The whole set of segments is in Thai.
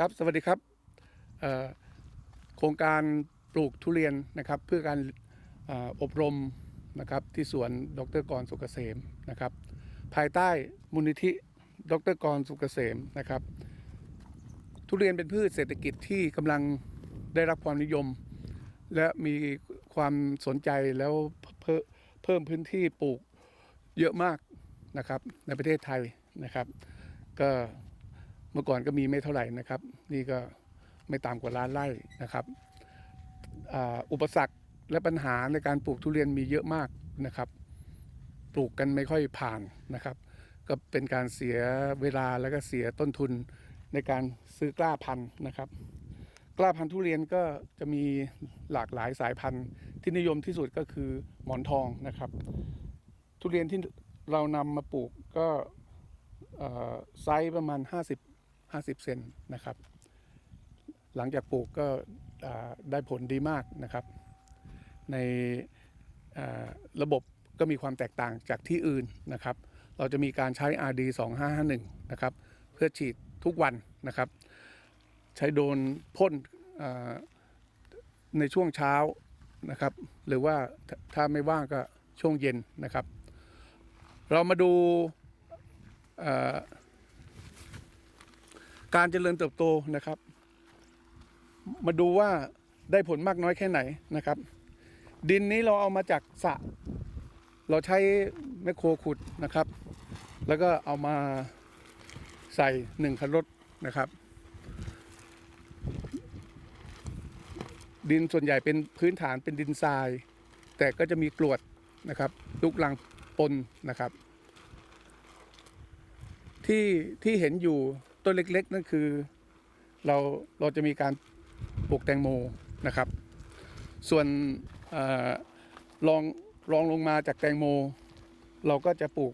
ครับสวัสดีครับโครงการปลูกทุเรียนนะครับ เพื่อการออบรมนะครับที่สวนดรกรสุกเกษมนะครับ ภายใต้มูลนิธิดรกรสุกเกษมนะครับ ทุเรียนเป็นพืชเศรษฐกิจที่กำลังได้รับความนิยม และมีความสนใจแล้วเพิ่มพื้นที่ปลูกเยอะมากนะครับในประเทศไทยนะครับ ก็ เมื่อก่อนก็มีไม่เท่าไหร่นะครับ นี่ก็ไม่ต่ำกว่าล้านไร่นะครับอ,อุปสรรคและปัญหาในการปลูกทุเรียนมีเยอะมากนะครับ ปลูกกันไม่ค่อยผ่านนะครับ ก็เป็นการเสียเวลาแล้วก็เสียต้นทุนในการซื้อกล้าพันธุ์นะครับ กล้าพันธุ์ทุเรียนก็จะมีหลากหลายสายพันธุ์ที่นิยมที่สุดก็คือหมอนทองนะครับ ทุเรียนที่เรานำมาปลูกก็ไซส์ประมาณ 50 50 เซนนะครับ หลังจากปลูกก็ได้ผลดีมากนะครับ ในระบบก็มีความแตกต่างจากที่อื่นนะครับ เราจะมีการใช้ RD 2551นะครับ เพื่อฉีดทุกวันนะครับ ใช้โดนพ่นในช่วงเช้านะครับ หรือว่าถ้าไม่ว่างก็ช่วงเย็นนะครับ เรามาดู การเจริญเติบโตนะครับ มาดูว่าได้ผลมากน้อยแค่ไหนนะครับ ดินนี้เราเอามาจากสระเราใช้แมคโครขุดนะครับ แล้วก็เอามาใส่หนึ่งคันรถนะครับ ดินส่วนใหญ่เป็นพื้นฐานเป็นดินทราย แต่ก็จะมีกรวดนะครับลุกลังปนนะครับ ที่ที่เห็นอยู่ ต้นเล็ก ๆ นั่นคือ เราเราจะมีการปลูกแตงโมนะครับ ส่วนอลองลองลงมาจากแตงโม เราก็จะปลูก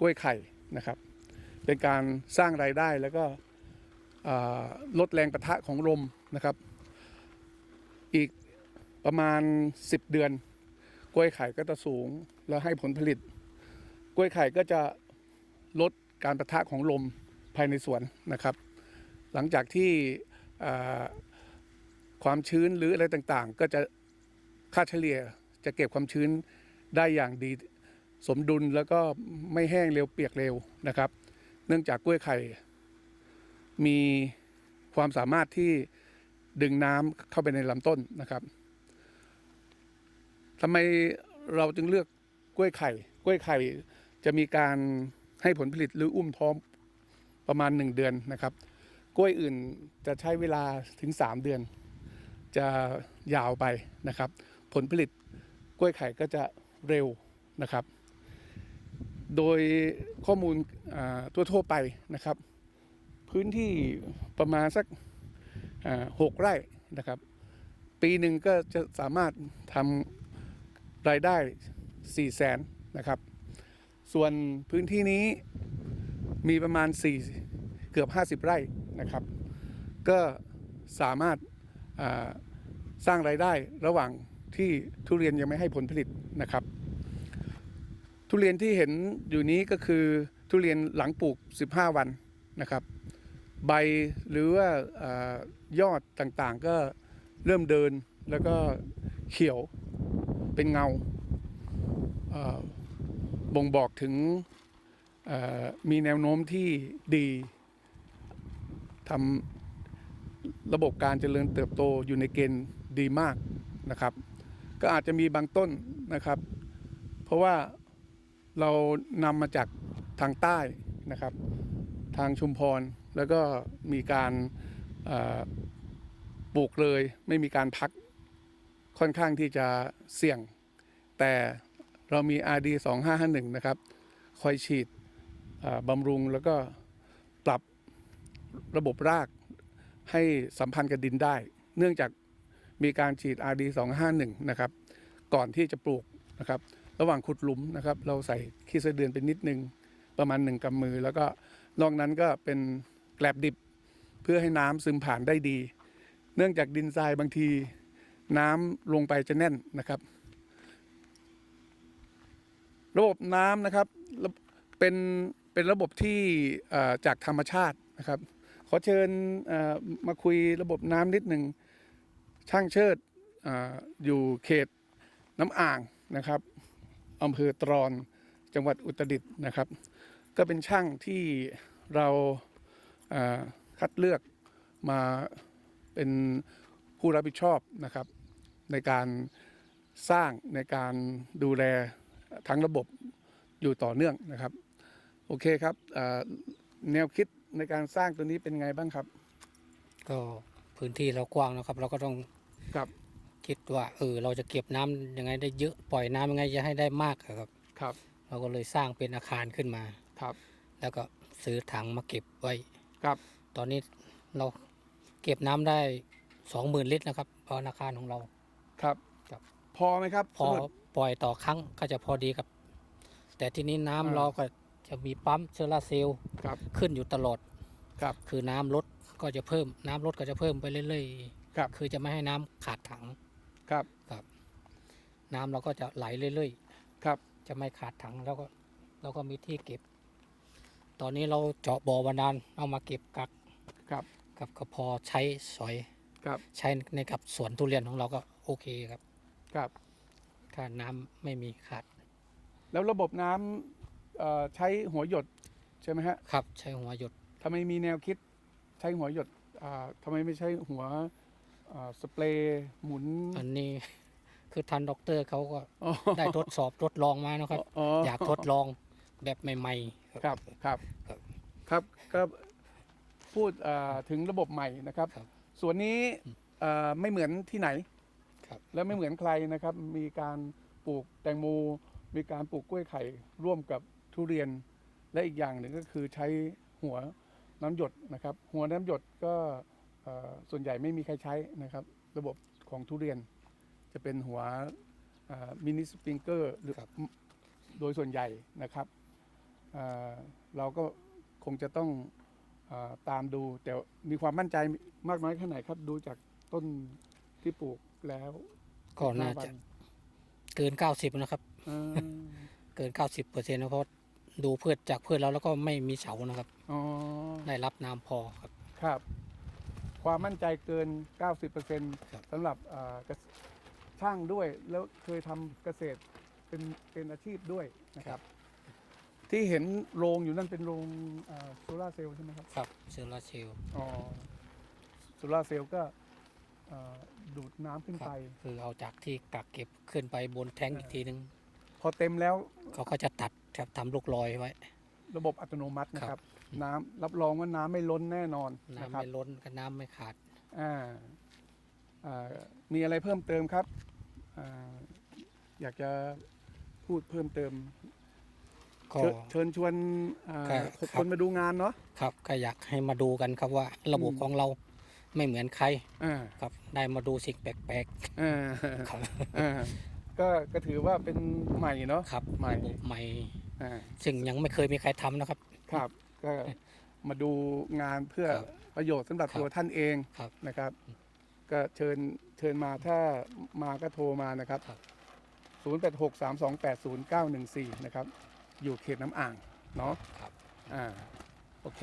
กล้วยไข่นะครับ เป็นการสร้างรายได้แล้วก็ลดแรงประทะของลมนะครับ อีกประมาณ 10 เดือน กล้วยไข่ก็จะสูงแล้วให้ผลผลิต กล้วยไข่ก็จะลดการประทะของลม ภายในสวนนะครับ หลังจากที่ความชื้นหรืออะไรต่างๆ ก็จะค่าเฉลี่ยจะเก็บความชื้นได้อย่างดีสมดุลแล้วก็ไม่แห้งเร็วเปียกเร็วนะครับ เนื่องจากกล้วยไข่ มีความสามารถที่ดึงน้ำเข้าไปในลำต้นนะครับทำไมเราจึงเลือกกล้วยไข่ กล้วยไข่จะมีการให้ผลผลิตหรืออุ้มท้อง ประมาณหนึ่งเดือนนะครับ กล้วยอื่นจะใช้เวลาถึง 3 เดือน จะยาวไปนะครับ ผลผลิตกล้วยไข่ก็จะเร็วนะครับ โดยข้อมูลอ่าทั่วๆไปนะครับ พื้นที่ประมาณสักหกไร่นะครับ ปีหนึ่งก็จะสามารถทำรายได้4ี่แสนนะครับ ส่วนพื้นที่นี้ มีประมาณ 4 เกือบ 50 ไร่นะครับ ก็สามารถสร้างรายได้ระหว่างที่ทุเรียนยังไม่ให้ผลผลิตนะครับ ทุเรียนที่เห็นอยู่นี้ก็คือทุเรียนหลังปลูก 15 วันนะครับ ใบหรือว่ายอดต่างๆ ก็เริ่มเดินแล้วก็เขียวเป็นเงาบ่งบอกถึง มีแนวโน้มที่ดีทำระบบการเจริญเติบโตอยู่ในเกณฑ์ดีมากนะครับ ก็อาจจะมีบางต้นนะครับ เพราะว่าเรานำมาจากทางใต้นะครับ ทางชุมพรแล้วก็มีการปลูกเลยไม่มีการพักค่อนข้างที่จะเสี่ยง แต่เรามี RD 2551 นะครับ คอยฉีด บำรุงแล้วก็ปรับระบบรากให้สัมพันธ์กับดินได้ เนื่องจากมีการฉีด RD 251นะครับ ก่อนที่จะปลูกนะครับ ระหว่างขุดหลุมนะครับ เราใส่ขี้ไส้เดือนไปนิดนึงประมาณหนึ่งกำมือ แล้วก็นอกนั้นก็เป็นแกลบดิบเพื่อให้น้ำซึมผ่านได้ดี เนื่องจากดินทรายบางทีน้ำลงไปจะแน่นนะครับ ระบบน้ำนะครับเป็น เป็นระบบที่จากธรรมชาตินะครับ ขอเชิญมาคุยระบบน้ำนิดหนึ่งช่างเชิดออยู่เขตน้ำอ่างนะครับอำเภอตรอนจังหวัดอุตรดิตถ์นะครับ ก็เป็นช่างที่เราคัดเลือกมาเป็นผู้รับผิดชอบนะครับ ในการสร้างในการดูแลทั้งระบบอยู่ต่อเนื่องนะครับ โอเคครับอ่าแนวคิดในการสร้างตัวนี้เป็นไงบ้างครับ ก็พื้นที่เรากว้างนะครับ เราก็ต้องครับคิดว่าเออเราจะเก็บน้ำยังไงได้เยอะปล่อยน้ำยังไงจะให้ได้มากอะครับครับ เราก็เลยสร้างเป็นอาคารขึ้นมาครับ แล้วก็ซื้อถังมาเก็บไว้ครับ ตอนนี้เราเก็บน้ำได้สองหมื่นลิตรนะครับเพราะอาคารของเราครับครับ พอไหมครับ พอสำหรับปล่อยต่อครั้งก็จะพอดีครับ แต่ทีนี้น้ำอ่าเราก็ จะมีปั๊มเชลาร์เซลล์ครับ ขึ้นอยู่ตลอด ครับ คือน้ำลดก็จะเพิ่ม น้ำลดก็จะเพิ่มไปเรื่อยๆครับคือจะไม่ให้น้ำขาดถัง ครับ น้ำเราก็จะไหลเรื่อยครับ ๆ จะไม่ขาดถังแล้วก็เราก็มีที่เก็บ ตอนนี้เราเจาะบ่อบาดาลเอามาเก็บกักครับ กับก็พอใช้สอยครับ ใช้ในกับสวนทุเรียนของเราก็โอเคครับ ครับ ถ้าน้ำไม่มีขาด แล้วระบบน้ำ เอ่อใช้หัวหยดใช่ไหมฮะครับ ใช้หัวหยดทำไมมีแนวคิดใช้หัวหยดอ่าทำไมไม่ใช้หัวอ่าสเปรย์หมุนอันนี้ คือทันด็อกเตอร์เขาก็อ๋อได้ทดสอบทดลองมานะครับอ๋ออยากทดลองแบบใหม่ๆ ครับครับครับครับก็พูดอ่าถึงระบบใหม่นะครับ ครับส่วนนี้อ่าไม่เหมือนที่ไหน ครับ และไม่เหมือนใครนะครับ มีการปลูกแตงโมมีการปลูกกล้วยไข่ร่วมกับ ทุเรียนและอีกอย่างหนึ่งก็คือใช้หัวน้ำหยดนะครับ หัวน้ำหยดก็เอ่อส่วนใหญ่ไม่มีใครใช้นะครับ ระบบของทุเรียน จะเป็นหัวมินิสปริงเกอร์หรือครับโดยส่วนใหญ่นะครับเอ่อเราก็คงจะต้องเออตามดู แต่มีความมั่นใจมากน้อยแค่ไหนครับ ดูจากต้นที่ปลูกแล้วก็น่า15วัจะเกิน90นะครับเอ่อเกิน90เปอร์เซ็นต์นะเพราะ ดูพืชจากพืชแล้วแล้วก็ไม่มีเฉานะครับ อ๋อ ได้รับน้ำพอครับ ครับ ความมั่นใจเกิน90%ครับสำหรับเอ่อเกษช่างด้วย แล้วเคยทำเกษตรเป็นเป็นอาชีพด้วยนะครับ ที่เห็นโรงอยู่นั่นเป็นโรงโซลาร์เซลล์ใช่ไหมครับ ครับเซลลาร์เซลล์อ๋อโซลาร์เซลล์ก็เอ่อดูดน้ำขึ้นครัไป บคือเอาจากที่กักเก็บขึ้นไปบนแท้งอีกทีนึง พอเต็มแล้วเขาก็จะตัด ครับทำลูกลอยไว้ ระบบอัตโนมัตินะคครัรับบน้ำรับรองว่าน้ำไม่ล้นแน่นอนนะน้ำครับไม่ล้นกับน้ำไม่ขาด อ่าอ่ามีอะไรเพิ่มเติมครับอาอยากจะพูดเพิ่มเติม ก็ เชิญเชิญชวนอ่าครับหกคนมาดูงานเนาะ ครับก็อยากให้มาดูกันครับว่าระบบอืม ของเราไม่เหมือนใครอ่าครับ ได้มาดูสิ่งแปลกอ่าๆครับ อ่า ก็ก็ถือว่าเป็นใหม่เนาะครับใหม่ระบบใหม่ อ่าซึ่งยังไม่เคยมีใครทำนะครับ ครับ ก็มาดูงานเพื่อครับประโยชน์สำหรับครับตัวท่านเองครับนะครับ ก็เชิญเชิญมาถ้ามาก็โทรมานะครับ ครับ 0863280914 นะครับ อยู่เขตน้ำอ่างเนาะ ครับ อ่าโอเค